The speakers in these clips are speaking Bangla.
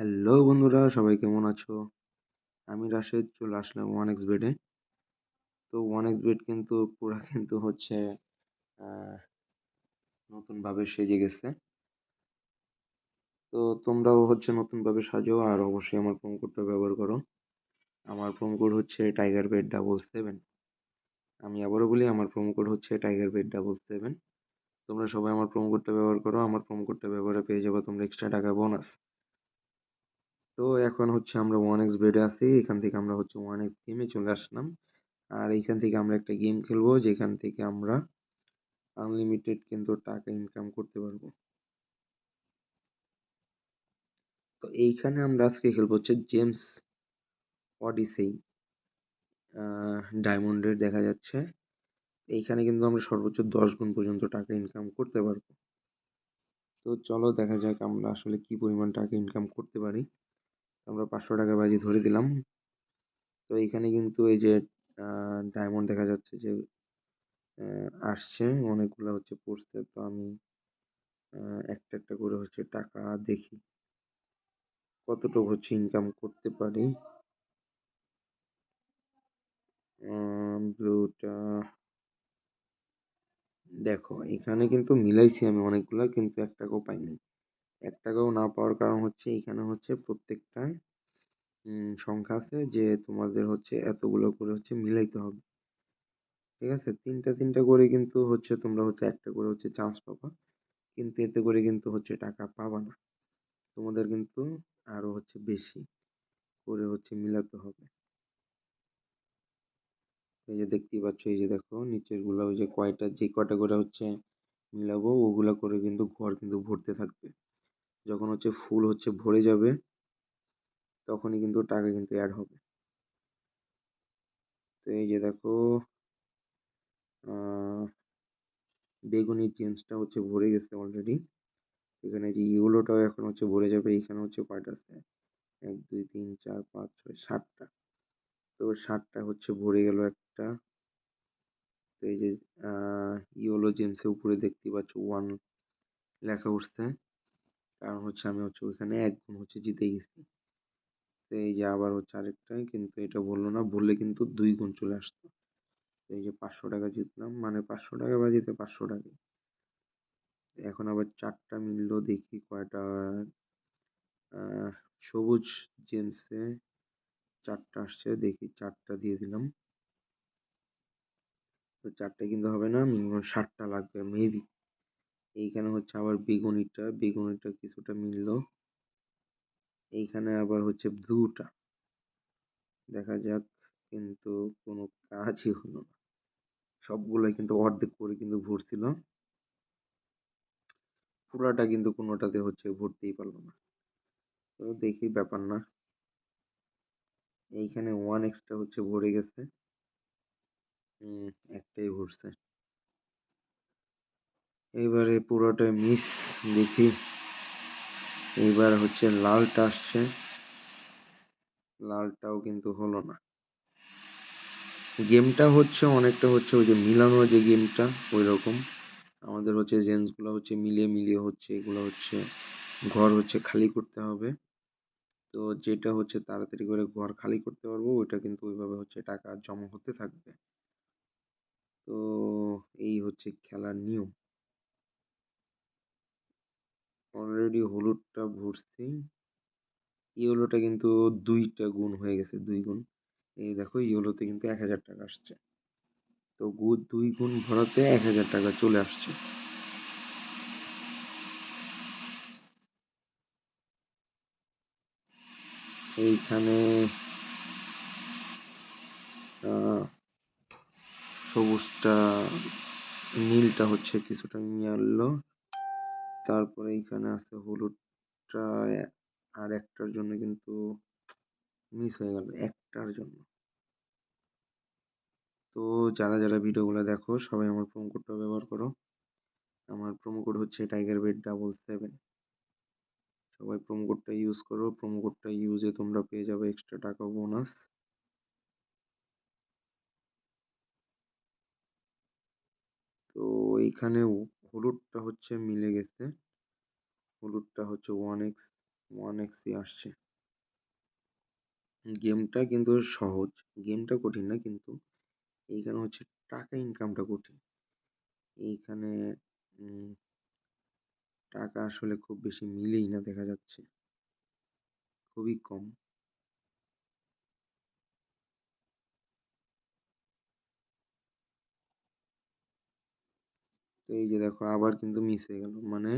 হ্যালো বন্ধুরা, সবাই কেমন আছো? আমি রাশেদ, চলে আসলাম ওয়ান এক্স বেডে তো ওয়ান এক্স বেড কিন্তু পুরা কিন্তু হচ্ছে নতুনভাবে সেজে গেছে। তো তোমরাও হচ্ছে নতুনভাবে সাজো আর অবশ্যই আমার প্রোমো কোডটা ব্যবহার করো। আমার প্রোমো কোড হচ্ছে টাইগার বেড ডাবল সেভেন আমি আবারও বলি, আমার প্রোমো কোড হচ্ছে টাইগার বেড ডাবল সেভেন তোমরা সবাই আমার প্রোমো কোডটা ব্যবহার করো, আমার প্রোমো কোডটা ব্যবহারে পেয়ে যাব তোমরা এক্সট্রা টাকা বোনাস তো এখন হচ্ছে আমরা ওয়ান এক্স বেডে আছি, এখান থেকে আমরা হচ্ছে ওয়ান এক্স গেমে চলে আসলাম। আর এইখান থেকে আমরা একটা গেম খেলব, যেখান থেকে আমরা আনলিমিটেড কিন্তু টাকা ইনকাম করতে পারব। তো এইখানে আমরা আজকে খেলব হচ্ছে জেমস অডিসেই ডায়মন্ডের দেখা যাচ্ছে। এইখানে কিন্তু আমরা সর্বোচ্চ দশ গুণ পর্যন্ত টাকা ইনকাম করতে পারব। তো চলো দেখা যাক আমরা আসলে কি পরিমাণ টাকা ইনকাম করতে পারি। আমরা পাঁচশো টাকা বাজি ধরে দিলাম। তো এইখানে কিন্তু এই যে ডায়মন্ড দেখা যাচ্ছে যে আসছে। অনেকগুলো হচ্ছে পড়ছে। তো আমি একটা একটা করে হচ্ছে টাকা দেখি। কতটুকু হচ্ছে ইনকাম করতে পারি? ব্লুটা, দেখো, এখানে কিন্তু মিলাইছি আমি অনেকগুলো, কিন্তু এক টাকাও পাইনি। এক টাকাও না পাওয়ার কারণ হচ্ছে এখানে হচ্ছে প্রত্যেকটায় সংখ্যা আছে যে তোমাদের হচ্ছে এতগুলো করে হচ্ছে মিলাইতে হবে। ঠিক আছে? তিনটা তিনটা করে কিন্তু হচ্ছে তোমরা হচ্ছে একটা করে হচ্ছে চান্স পাবা। কিন্তু এতে করে কিন্তু হচ্ছে টাকা পাবা না। তোমাদের কিন্তু আরও হচ্ছে বেশি করে হচ্ছে মিলাতে হবে। এই যে দেখতেই পাচ্ছ, এই যে দেখো নিচেরগুলা ওই যে কয়টা যে কয়টা করে হচ্ছে মিলাবো, ওগুলা করে কিন্তু ঘর কিন্তু ভরতে থাকবে। যখন হচ্ছে ফুল হচ্ছে ভরে যাবে, তখনই কিন্তু টাকা কিন্তু অ্যাড হবে। তো এই যে দেখো বেগুনি জেমসটা হচ্ছে ভরে গেছে অলরেডি এখানে যে ইউলোটাও এখন হচ্ছে ভরে যাবে এখানে হচ্ছে কয়টা আছে। এক, দুই, তিন, চার, পাঁচ, ছয়, সাতটা। তো সাতটা হচ্ছে ভরে গেল একটা। তো এই যে ইয়োলো জেমসের উপরে দেখতে পাচ্ছ ওয়ান লেখা উঠছে। কারণ হচ্ছে আমি হচ্ছে ওইখানে এক গুণ হচ্ছে জিতে গেছি। তো এই যে আবার হচ্ছে আরেকটাই কিন্তু এটা বলল না, বললে কিন্তু দুই গুণ চলে আসতো। এই যে পাঁচশো টাকা জিতলাম মানে পাঁচশো টাকা বাজিতে পাঁচশো টাকা। এখন আবার চারটা মিললো, দেখি কয়টা সবুজ জেমসে চারটা আসছে, দেখি চারটা দিয়ে দিলাম। তো চারটে কিন্তু হবে না মিনিমাম ষাটটা লাগবে মেবি এইখানে হচ্ছে আবার বেগুনিটা বেগুনিটা কিছুটা মিললো। এইখানে আবার হচ্ছে ব্লুটা। দেখা যাক, কিন্তু কোনো কাজই হলো না। সবগুলোই কিন্তু অর্ধেক করে কিন্তু ভরছিল। পুরাটা কিন্তু কোনোটাতে হচ্ছে ভরতেই পারল না। তো দেখি ব্যাপার না। এইখানে ওয়ান এক্সটা হচ্ছে ভরে গেছে। একটাই ভরছে। এইবারে পুরোটা মিস দেখি। এইবার হচ্ছে লালটা আসছে। লালটাও কিন্তু হলো না। গেমটা হচ্ছে, অনেকটা হচ্ছে ওই যে মিলানো যে গেমটা ওই রকম আমাদের হচ্ছে জেন্সগুলো হচ্ছে মিলিয়ে মিলিয়ে হচ্ছে, এগুলো হচ্ছে ঘর হচ্ছে খালি করতে হবে। তো যেটা হচ্ছে তাড়াতাড়ি করে ঘর খালি করতে পারব, ওইটা কিন্তু ওইভাবে হচ্ছে টাকা জমা হতে থাকবে। তো এই হচ্ছে খেলার নিয়ম। অলরেডি হলুদটা ভরছি। ইয়েলোটা কিন্তু দুইটা গুণ হয়ে গেছে, দুই গুণ। এই দেখো, ইয়েলোতে কিন্তু এক হাজার টাকা আসছে। তো দুই গুণ ভরাতে এক হাজার টাকা চলে আসছে। এইখানে সবুজটা, নীলটা হচ্ছে কিছুটা নিয়ে আনলো তারপরে এইখানে আছে হলুদটা আর একটার জন্য কিন্তু মিস হয়ে গেল, একটার জন্য। তো যারা যারা ভিডিওগুলো দেখো, সবাই আমার প্রোমো কোডটা ব্যবহার করো। আমার প্রোমো কোড হচ্ছে টাইগার বেড ডাবল সেভেন সবাই প্রোমো কোডটা ইউজ করো প্রোমো কোডটা ইউজে তোমরা পেয়ে যাবে এক্সট্রা টাকা বোনাস তো এইখানে হলুদটা হচ্ছে মিলে গেছে। হলুদটা হচ্ছে ওয়ান এক্স ওয়ান এক্সই আসছে। গেমটা কিন্তু সহজ গেমটা কঠিন না কিন্তু এইখানে হচ্ছে টাকা ইনকামটা কঠিন। এইখানে টাকা আসলে খুব বেশি মিলেই না দেখা যাচ্ছে। খুবই কম। তো এই যে দেখো আবার কিন্তু মিস হয়ে গেল। মানে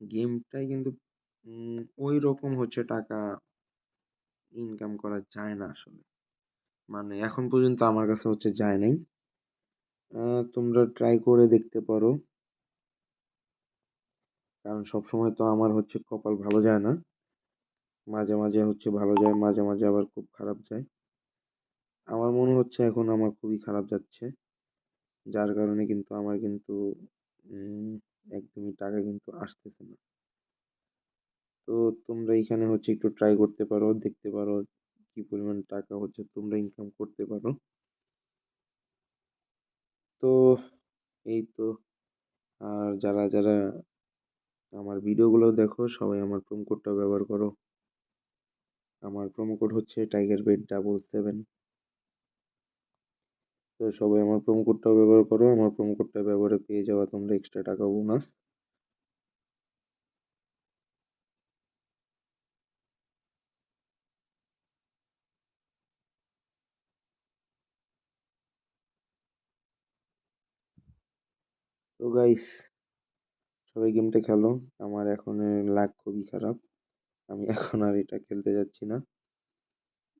গেমটাই কিন্তু ওই রকম হচ্ছে টাকা ইনকাম করা যায় না আসলে। মানে এখন পর্যন্ত আমার কাছে হচ্ছে যায় নাই। তোমরা ট্রাই করে দেখতে পারো। কারণ সবসময় তো আমার হচ্ছে কপাল ভালো যায় না। মাঝে মাঝে হচ্ছে ভালো যায়, মাঝে মাঝে আবার খুব খারাপ যায়। আমার মনে হচ্ছে এখন আমার খুবই খারাপ যাচ্ছে। যার কারণে কিন্তু আমার কিন্তু একদমই টাকা কিন্তু আসতেছে না। তো তোমরা এখানে হচ্ছে একটু ট্রাই করতে পারো, দেখতে পারো কি পরিমাণ টাকা হচ্ছে তোমরা ইনকাম করতে পারো। তো এই তো, আর যারা যারা আমার ভিডিওগুলো দেখো, সবাই আমার প্রোমো কোডটা ব্যবহার করো। আমার প্রোমো কোড হচ্ছে টাইগার বেড ডাবল সেভেন তো সবাই আমার প্রোমো কোডটা ব্যবহার করো, আমার প্রোমো কোডটা ব্যবহারে পেয়ে যাওয়া তোমরা এক্সট্রা টাকা বোনাস তো গাইস সবাই গেমটা খেলো। আমার এখন লাক খুবই খারাপ। আমি এখন আর এটা খেলতে যাচ্ছি না।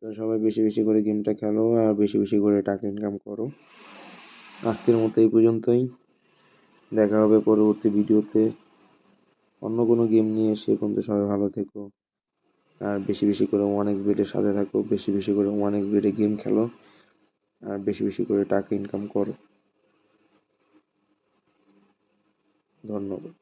তো সবাই বেশি বেশি করে গেমটা খেলো আর বেশি বেশি করে টাকা ইনকাম করো। আজকের মতো এই পর্যন্তই। দেখা হবে পরবর্তী ভিডিওতে অন্য কোনো গেম নিয়ে সে পর্যন্ত সবাই ভালো থেকো। আর বেশি বেশি করে ওয়ান এক্স বেটের সাথে থাকো। বেশি বেশি করে ওয়ান এক্স বেটে গেম খেলো। আর বেশি বেশি করে টাকা ইনকাম করো। ধন্যবাদ।